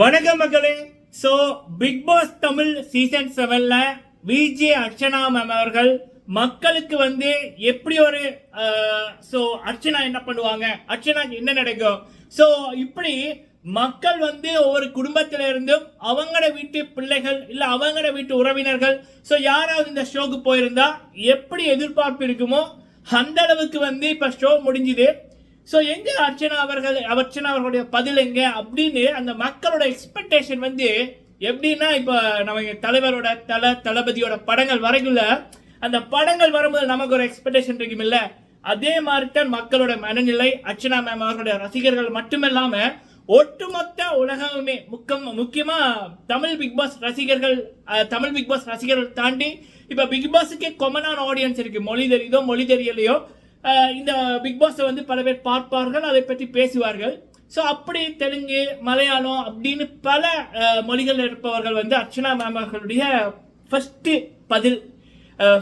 வணக்கம் மக்களே. So Bigg Boss Tamil season செவன்ல விஜே அர்ச்சனா மேம் அவர்கள் மக்களுக்கு வந்து எப்படி ஒரு ஸோ அர்ச்சனா என்ன பண்ணுவாங்க? அர்ச்சனாக்கு என்ன நடக்கும்? ஸோ இப்படி மக்கள் வந்து ஒவ்வொரு குடும்பத்தில இருந்தும் அவங்களோட வீட்டு பிள்ளைகள் இல்ல அவங்களோட வீட்டு உறவினர்கள் ஸோ யாராவது இந்த ஷோக்கு போயிருந்தா எப்படி எதிர்பார்ப்பு இருக்குமோ அந்த அளவுக்கு வந்து இப்ப ஷோ முடிஞ்சுது. ஸோ எங்கே அர்ச்சனா அவர்கள் அர்ச்சனா அவர்களுடைய பதில் எங்கே அப்படின்னு அந்த மக்களோட எக்ஸ்பெக்டேஷன் வந்து எப்படின்னா இப்போ நம்ம தலைவரோட தலை தளபதியோட படங்கள் வரைக்குள்ள அந்த படங்கள் வரும்போது நமக்கு ஒரு எக்ஸ்பெக்டேஷன் இருக்கும் இல்லை அதே மாதிரி தான் மக்களோட மனநிலை அர்ச்சனா மேம் அவர்களுடைய ரசிகர்கள் மட்டுமில்லாமல் ஒட்டுமொத்த உலகமே முக்கம் முக்கியமாக தமிழ் பிக் பாஸ் ரசிகர்கள் தமிழ் பிக் பாஸ் ரசிகர்கள் தாண்டி இப்போ பிக் பாஸுக்கே கொமனான ஆடியன்ஸ் இருக்குது மொழி தெரியுதோ மொழி தெரியலையோ இந்த பிக் பாஸை வந்து பல பேர் பார்ப்பார்கள் அதை பற்றி பேசுவார்கள். ஸோ அப்படி தெலுங்கு மலையாளம் அப்படின்னு பல மொழிகள் இருப்பவர்கள் வந்து அர்ச்சனா மேம் அவர்களுடைய ஃபஸ்ட்டு பதில்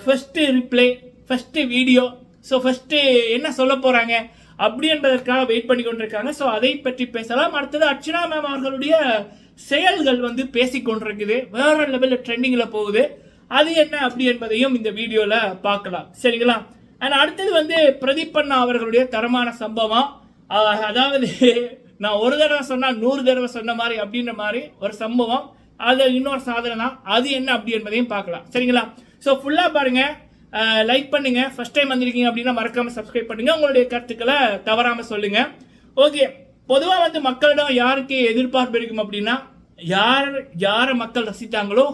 first reply first video so first என்ன சொல்ல போகிறாங்க அப்படின்றதற்காக வெயிட் பண்ணி கொண்டிருக்காங்க. ஸோ அதை பற்றி பேசலாம். அடுத்தது அர்ச்சனா மேம் அவர்களுடைய செயல்கள் வந்து பேசிக்கொண்டிருக்குது வேற லெவலில் ட்ரெண்டிங்கில் போகுது. அது என்ன அப்படி என்பதையும் இந்த வீடியோவில் பார்க்கலாம். சரிங்களா? அண்ட் அடுத்தது வந்து பிரதீப் அண்ணா அவர்களுடைய தரமான சம்பவம். அதாவது நான் ஒரு தடவை சொன்னால் நூறு தடவை சொன்ன மாதிரி அப்படின்ற மாதிரி ஒரு சம்பவம். அது இன்னொரு சாதனை தான் அது என்ன அப்படி என்பதையும் பார்க்கலாம். சரிங்களா? ஸோ ஃபுல்லாக பாருங்கள் லைக் பண்ணுங்கள் ஃபஸ்ட் டைம் வந்திருக்கீங்க அப்படின்னா மறக்காமல் சப்ஸ்கிரைப் பண்ணுங்க. உங்களுடைய கருத்துக்களை தவறாமல் சொல்லுங்கள் ஓகே பொதுவாக வந்து மக்களிடம் யாருக்கு எதிர்பார்ப்பு இருக்கும் அப்படின்னா யார் யாரை மக்கள் ரசித்தாங்களோ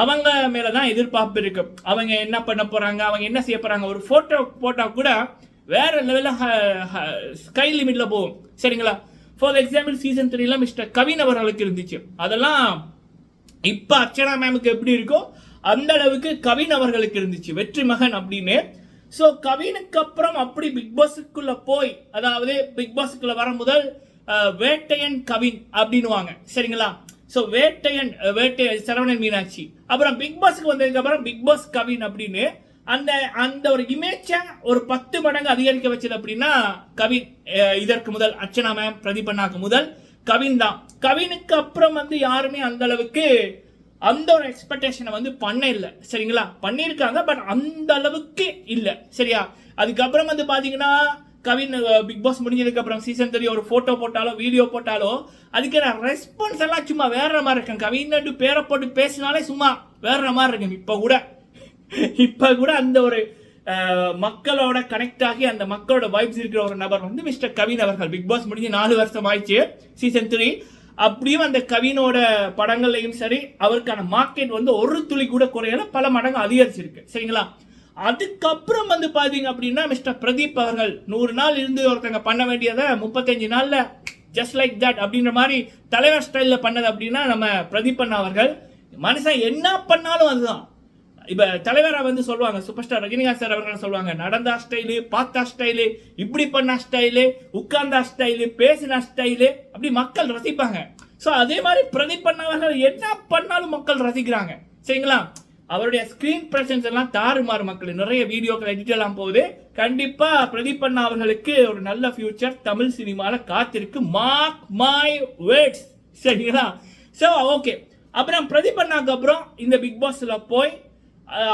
அவங்க மேலே தான் எதிர்பார்ப்பு இருக்கு. அவங்க என்ன பண்ண போறாங்க அவங்க என்ன செய்ய போறாங்க ஒரு போட்டோ போட்டா கூட வேற லெவலில் ஸ்கை லிமிட்ல போகும். சரிங்களா? ஃபார் எக்ஸாம்பிள் சீசன் த்ரீல மிஸ்டர் கவின் அவர்களுக்கு இருந்துச்சு. அதெல்லாம் இப்போ அர்ச்சனா மேமுக்கு எப்படி இருக்கோ அந்த அளவுக்கு கவின் அவர்களுக்கு இருந்துச்சு. வெற்றி மகன் அப்படின்னு. ஸோ கவினுக்கு அப்புறம் அப்படி பிக் பாஸுக்குள்ள போய் அதாவது பிக் பாஸுக்குள்ள வர முதல் வேட்டையன் கவின் அப்படின்னுவாங்க. சரிங்களா? ஸோ வேட்டையன் வேட்டை சரவணன் மீனாட்சி. அப்புறம் பிக் பாஸ்க்கு வந்ததுக்கப்புறம் பிக் பாஸ் கவின் அப்படின்னு அந்த அந்த ஒரு இமேஜை ஒரு பத்து மடங்கு அதிகரிக்க வச்சது அப்படின்னா கவின் இதற்கு முதல் அர்ச்சனா மேம் பிரதிபண்ணாக்கு முதல் கவின் தான். கவினுக்கு அப்புறம் வந்து யாருமே அந்த அளவுக்கு அந்த ஒரு எக்ஸ்பெக்டேஷனை வந்து பண்ண இல்லை. சரிங்களா? பண்ணியிருக்காங்க பட் அந்த அளவுக்கு இல்லை. சரியா? அதுக்கப்புறம் வந்து பார்த்தீங்கன்னா கவின் பிக் பாஸ் முடிஞ்சதுக்கு அப்புறம் சீசன் த்ரீ ஒரு போட்டோ போட்டாலோ வீடியோ போட்டாலோ அதுக்கான ரெஸ்பான்ஸ் எல்லாம் சும்மா வேற மாதிரி இருக்கேன் கவின்னு பேரை போட்டு பேசினாலே சும்மா வேற மாதிரி இருக்கும். இப்போ கூட இப்போ கூட அந்த ஒரு மக்களோட கனெக்ட் ஆகி அந்த மக்களோட வைப்ஸ் இருக்கிற ஒரு நபர் வந்து மிஸ்டர் கவின் அவர்கள். பிக் பாஸ் முடிஞ்சு நாலு வருஷம் ஆயிடுச்சு சீசன் த்ரீ அப்படியும் அந்த கவினோட படங்கள்லையும் சரி அவருக்கான மார்க்கெட் வந்து ஒரு துளி கூட குறையல பல மடங்கு அதிகரிச்சிருக்கு. சரிங்களா? அதுக்கப்புறம் வந்து பார்த்தீங்க அப்படின்னா மிஸ்டர் பிரதீப் அவர்கள் நூறு நாள் இருந்து ஒருத்தங்க பண்ண வேண்டியதை முப்பத்தஞ்சு நாளில் ஜஸ்ட் லைக் தட் அப்படின்ற மாதிரி தலைவர் ஸ்டைலில் பண்ணது அப்படின்னா நம்ம பிரதீப் அண்ணா அவர்கள். மனுஷன் என்ன பண்ணாலும் அதுதான். இப்போ தலைவராக வந்து சொல்லுவாங்க சூப்பர் ஸ்டார் ரஜினிகாந்த் சார் அவர்கள் சொல்லுவாங்க நடந்தா ஸ்டைலு பார்த்தா ஸ்டைலு இப்படி பண்ணா ஸ்டைலு உட்கார்ந்தா ஸ்டைலு பேசினா ஸ்டைலு அப்படி மக்கள் ரசிப்பாங்க. ஸோ அதே மாதிரி பிரதீப் அண்ணா அவர்கள் என்ன பண்ணாலும் மக்கள் ரசிக்கிறாங்க. சரிங்களா? அவருடைய ஸ்கிரீன் பிரசன்ஸ் எல்லாம் தாறுமாறு மக்கள் நிறைய வீடியோக்கள் எடிட் எல்லாம் போகுது. கண்டிப்பா பிரதீப் அண்ணா அவர்களுக்கு ஒரு நல்ல ஃபியூச்சர் தமிழ் சினிமால காத்திருக்கு. மார்க் மை வேர்ட்ஸ் சரிங்களா? சோ ஓகே அப்புறம் பிரதீப் அண்ணாக்கு அப்புறம் இந்த பிக் பாஸ்ல போய்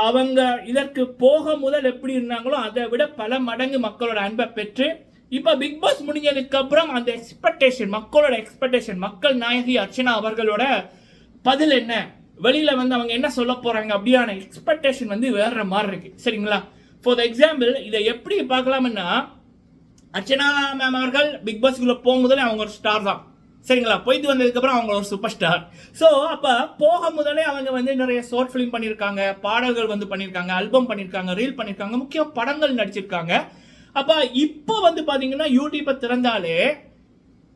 அவங்க இதற்கு போக முதல் எப்படி இருந்தாங்களோ அதை விட பல மடங்கு மக்களோட அன்பை பெற்று இப்போ பிக் பாஸ் முடிஞ்சதுக்கு அப்புறம் அந்த எக்ஸ்பெக்டேஷன் மக்களோட எக்ஸ்பெக்டேஷன் மக்கள் நாயகி அர்ச்சனா அவர்களோட பதில் என்ன? வெளியில் வந்து அவங்க என்ன சொல்ல போகிறாங்க அப்படியான எக்ஸ்பெக்டேஷன் வந்து வேற மாதிரி இருக்கு. சரிங்களா? ஃபார் த எக்ஸாம்பிள் இதை எப்படி பார்க்கலாம்னா அர்ச்சனா மேம் அவர்கள் பிக் பாஸ்க்குள்ளே போகும்போதே அவங்க ஒரு ஸ்டார் தான். சரிங்களா? போயிட்டு வந்ததுக்கப்புறம் அவங்க ஒரு சூப்பர் ஸ்டார் ஸோ அப்போ போக முதலே அவங்க வந்து நிறைய ஷார்ட் ஃபிலிம் பண்ணியிருக்காங்க பாடல்கள் வந்து பண்ணியிருக்காங்க ஆல்பம் பண்ணியிருக்காங்க ரீல் பண்ணியிருக்காங்க முக்கிய படங்கள் நடிச்சிருக்காங்க. அப்போ இப்போ வந்து பார்த்தீங்கன்னா யூடியூப்பை திறந்தாலே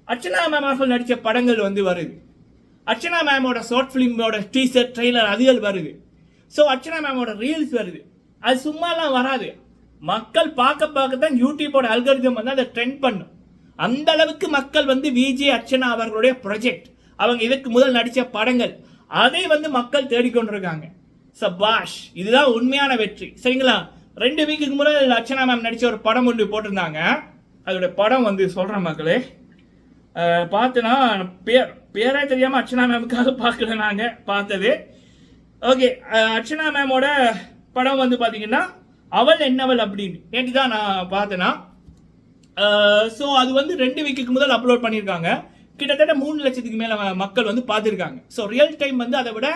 அர்ச்சனா மேம் அவர்கள் நடித்த படங்கள் வந்து வருது. அர்ச்சனா மேமோட ஷார்ட் ஃபிலிமோட டீசர் ட்ரெய்லர் அதுகள் வருது. ஸோ அர்ச்சனா மேமோட ரீல்ஸ் வருது. அது சும்மாலாம் வராது. மக்கள் பார்க்க பார்க்க தான் யூடியூபோட அல்கரிதம் வந்து அதை ட்ரெண்ட் பண்ணும். அந்த அளவுக்கு மக்கள் வந்து விஜே அர்ச்சனா அவர்களுடைய ப்ரொஜெக்ட் அவங்க இதுக்கு முதல் நடித்த படங்கள். அதை வந்து மக்கள் தேடிக்கொண்டிருக்காங்க. சபாஷ் இதுதான் உண்மையான வெற்றி. சரிங்களா? ரெண்டு வீக்குக்கு முதல் அர்ச்சனா மேம் நடித்த ஒரு படம் ஒன்று போட்டிருந்தாங்க. அதோட படம் வந்து சொல்கிறேன் மக்களே. பார்த்தோன்னா பேர் பேரே தெரியாமல் அர்ச்சனா மேமுக்காக பார்க்கல நாங்கள் பார்த்தது. ஓகே அர்ச்சனா மேமோட படம் வந்து பார்த்தீங்கன்னா அவள் என்னவள் அப்படின்னு நேற்று தான் நான் பார்த்தேன்னா. ஸோ அது வந்து ரெண்டு வீக்குக்கு முதல் அப்லோட் பண்ணியிருக்காங்க கிட்டத்தட்ட மூணு லட்சத்துக்கு மேலே மக்கள் வந்து பார்த்துருக்காங்க. ஸோ ரியல் டைம் வந்து அதை விட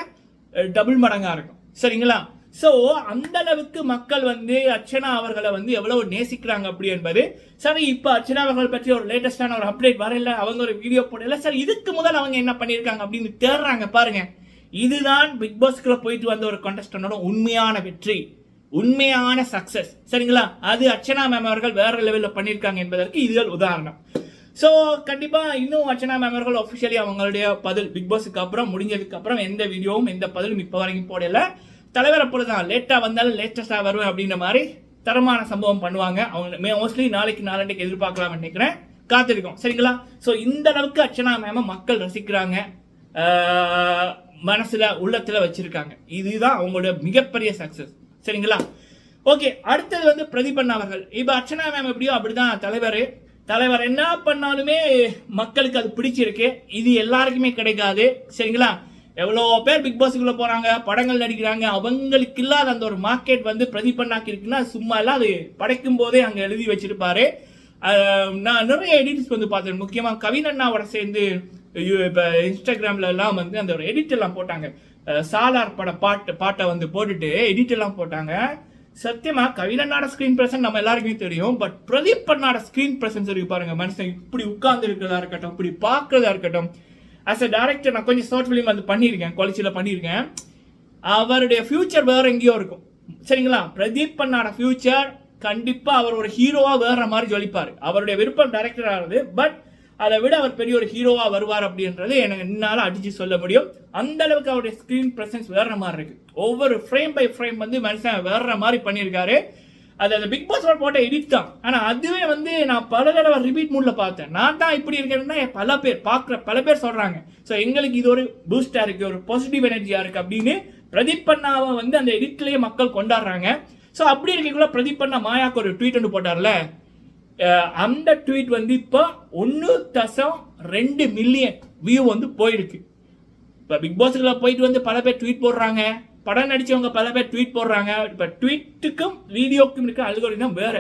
டபுள் மடங்காக இருக்கும். சரிங்களா? ஸோ அந்த அளவுக்கு மக்கள் வந்து அர்ச்சனா அவர்களை வந்து எவ்வளவு நேசிக்கிறாங்க அப்படி என்பது சரி இப்போ அர்ச்சனா அவர்கள் பற்றி ஒரு லேட்டஸ்டான ஒரு அப்டேட் வரல அவங்க ஒரு வீடியோ போடல சார் இதுக்கு முதல் அவங்க என்ன பண்ணியிருக்காங்க அப்படின்னு தேடுறாங்க பாருங்க. இதுதான் பிக் பாஸ்க்குள்ள போயிட்டு வந்த ஒரு கண்டஸ்டனோட உண்மையான வெற்றி உண்மையான சக்சஸ் சரிங்களா? அது அர்ச்சனா மேம் அவர்கள் வேற லெவலில் பண்ணியிருக்காங்க என்பதற்கு இதுகள் உதாரணம். ஸோ கண்டிப்பாக இன்னும் அர்ச்சனா மேம் அவர்கள் ஒஃபிஷியலி அவங்களுடைய பதில் பிக் பாஸுக்கு அப்புறம் முடிஞ்சதுக்கு அப்புறம் எந்த வீடியோவும் எந்த பதிலும் இப்போ வரைக்கும் போடலை. தலைவர் அப்படி தான் லேட்டாக வந்தாலும் லேட்டஸ்டாக வருவேன் அப்படின்ற மாதிரி தரமான சம்பவம் பண்ணுவாங்க. அவங்க மோஸ்ட்லி நாளைக்கு நாளன்னைக்கு எதிர்பார்க்கலாம்னு நினைக்கிறேன். காத்திருக்கோம். சரிங்களா? ஸோ இந்த அளவுக்கு அர்ச்சனா மேம மக்கள் ரசிக்கிறாங்க. மனசில் உள்ளத்தில் வச்சிருக்காங்க. இதுதான் அவங்களோட மிகப்பெரிய சக்ஸஸ் சரிங்களா? ஓகே அடுத்தது வந்து பிரதீபன் அவர்கள். இப்போ அர்ச்சனா மேம் எப்படியோ அப்படிதான் தலைவர். தலைவர் என்ன பண்ணாலுமே மக்களுக்கு அது பிடிச்சிருக்கு. இது எல்லாருக்குமே கிடைக்காது. சரிங்களா? எவ்வளோ பேர் பிக் பாஸுக்குள்ளே போகிறாங்க படங்கள் நடிக்கிறாங்க அவங்களுக்கு இல்லாத அந்த ஒரு மார்க்கெட் வந்து பிரதிபண்ணாக்கி இருக்குன்னா சும்மா எல்லாம் அது படைக்கும் போதே அங்கே எழுதி வச்சிருப்பாரு. நான் நிறைய எடிட்ஸ் வந்து பார்த்தேன் முக்கியமாக கவின் அண்ணாவோட சேர்ந்து இப்போ இன்ஸ்டாகிராம்லலாம் வந்து அந்த ஒரு எடிட் எல்லாம் போட்டாங்க. சாலார் பட பாட்டு பாட்டை வந்து போட்டுட்டு எடிட் எல்லாம் போட்டாங்க. சத்தியமாக கவினண்ணாட ஸ்க்ரீன் ப்ரெசன்ஸ் நம்ம எல்லாருக்குமே தெரியும் பட் பிரதீப் அண்ணாட ஸ்க்ரீன் ப்ரெசன்ஸ் இருக்கு பாருங்க மனுஷன் இப்படி உட்கார்ந்து இருக்கிறதா இருக்கட்டும் இப்படி பார்க்கறதா இருக்கட்டும். ஆஸ் அ டேரக்டர் நான் கொஞ்சம் ஷார்ட் ஃபிலிம் வந்து பண்ணியிருக்கேன் காலேஜில் பண்ணியிருக்கேன். அவருடைய ஃபியூச்சர் வேறு எங்கேயோ இருக்கும். சரிங்களா? பிரதீப் பண்ணாட ஃபியூச்சர் கண்டிப்பாக அவர் ஒரு ஹீரோவாக வேற மாதிரி ஜொலிப்பார். அவருடைய விருப்பம் டேரக்டர் ஆகுது பட் அதை விட அவர் பெரிய ஒரு ஹீரோவாக வருவார் அப்படின்றது எனக்கு என்னால் அடிச்சு சொல்ல முடியும். அந்த அளவுக்கு அவருடைய ஸ்க்ரீன் ப்ரெசன்ஸ் வேற மாதிரி இருக்கு. ஒவ்வொரு ஃப்ரேம் பை ஃப்ரேம் வந்து மனுஷன் வேற மாதிரி பண்ணியிருக்காரு. அது அந்த பிக் பாஸ் போட்ட எடிட் தான். ஆனால் அதுவே வந்து நான் பல தடவை ரிபீட் மூடில் பார்த்தேன். நான் தான் இப்படி இருக்கேன்னா பல பேர் பார்க்குற பல பேர் சொல்கிறாங்க ஸோ எங்களுக்கு இது ஒரு பூஸ்டாக இருக்குது ஒரு பாசிட்டிவ் எனர்ஜியாக இருக்குது அப்படின்னு பிரதீப் பண்ணாவை வந்து அந்த எடிட்லேயே மக்கள் கொண்டாடுறாங்க. ஸோ அப்படி இருக்கக்குள்ள பிரதீப் பண்ணா மாயாக்கு ஒரு ட்வீட் ஒன்று போட்டார்ல. அந்த ட்வீட் வந்து இப்போ ஒன்று தசம் ரெண்டு மில்லியன் வியூ வந்து போயிருக்கு. இப்போ பிக் பாஸ்க்குள்ள போயிட்டு வந்து பல பேர் ட்வீட் போடுறாங்க. படம் நடித்தவங்க பல பேர் ட்வீட் போடுறாங்க. இப்போ ட்வீட்டுக்கும் வீடியோக்கும் இருக்க அல்கோரிதம் வேற.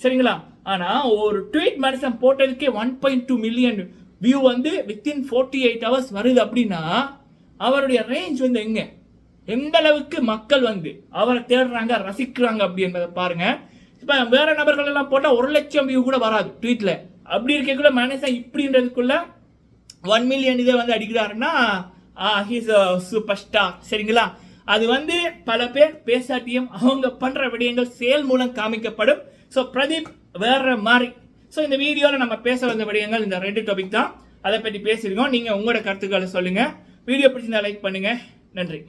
சரிங்களா? ஆனால் ஒரு ட்வீட் மனுஷன் போட்டதுக்கே one point two million view வந்து வித்தின் ஃபோர்ட்டி எயிட் ஹவர்ஸ் வருது அப்படின்னா அவருடைய ரேஞ்ச் வந்து எங்கே? எந்த அளவுக்கு மக்கள் வந்து அவரை தேடுறாங்க ரசிக்கிறாங்க அப்படி என்பதை பாருங்க. இப்போ வேற நபர்கள் எல்லாம் போட்டால் ஒரு லட்சம் வியூ கூட வராது ட்வீட்டில் அப்படி இருக்கக்குள்ள மனுஷன் இப்படின்றதுக்குள்ள ஒன் மில்லியன் இதை வந்து அடிக்கிறாருன்னா ஹீஸ் சூப்பர் ஸ்டார் சரிங்களா? அது வந்து பல பேர் பேசாட்டியும் அவங்க பண்ற விடயங்கள் செயல் மூலம் காமிக்கப்படும். ஸோ பிரதீப் வேற மாதிரி. ஸோ இந்த வீடியோவில் நம்ம பேச வந்த விடயங்கள் இந்த ரெண்டு டாபிக் தான். அதை பற்றி பேசியிருக்கோம். நீங்கள் உங்களோட கருத்துக்களை சொல்லுங்கள் வீடியோ பிடிச்சிருந்தா லைக் பண்ணுங்கள் நன்றி.